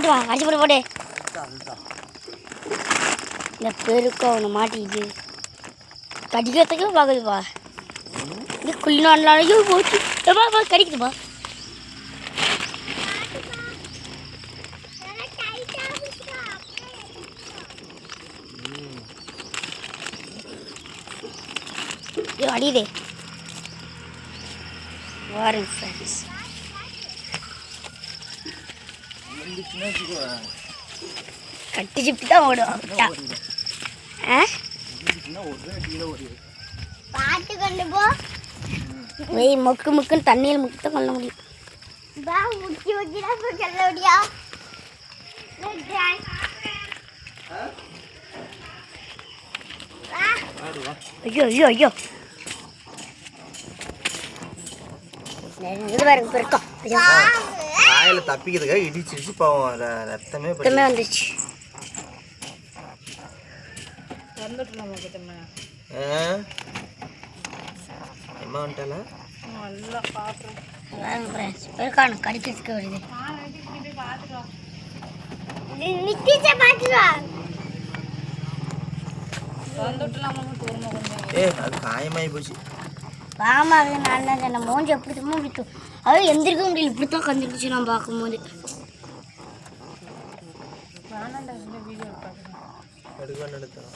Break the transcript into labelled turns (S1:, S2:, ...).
S1: போடுமா அடிச்சு போட்டு போட்டு இந்த பெருக்கம் அவனை மாட்டிக்கிட்டு. கடிக்கிறதுக்கு பார்க்குதுப்பா இது குள்ளினாலையும் போச்சு. ஏப்பா பா கடிக்குதுப்பா ஐயோ அடியுதே. வாருங்க ஃப்ரெண்ட்ஸ் கட்டி சிப்பி தான்
S2: ஓடிடு.
S3: பாட்டு கொண்டு போ.
S1: வெய் மொக்கு முக்குன்னு தண்ணியில் முக்கு தான் கொள்ள முடியும்.
S3: பா முக்கி முக்கி தான் போய் சொல்ல முடியா
S1: ஐயோ ஐயோ ஐயோ. இது பாருங்க பெருக்கம்
S2: காயில் தப்பிக்கிறதுக்காக இடிச்சிருச்சு பாவம் ர- ரத்தமே படி
S1: சுத்தமே வந்துச்சு
S2: வந்துட்டாளா?
S1: பாருங்க ஃப்ரெண்ட்ஸ் பெருக்கான கடிக்கிறதுக்கு வருது
S2: ஏ அது காயமாயி போச்சு.
S1: ஆமாங்க நான் தான் மூஞ்சி எப்படி சும்மா பிடிக்கும் அது எந்திரிக்க முடியல. இப்படி தான் கந்துருச்சு நான் பார்க்கும்போது.
S2: எடுத்தோம்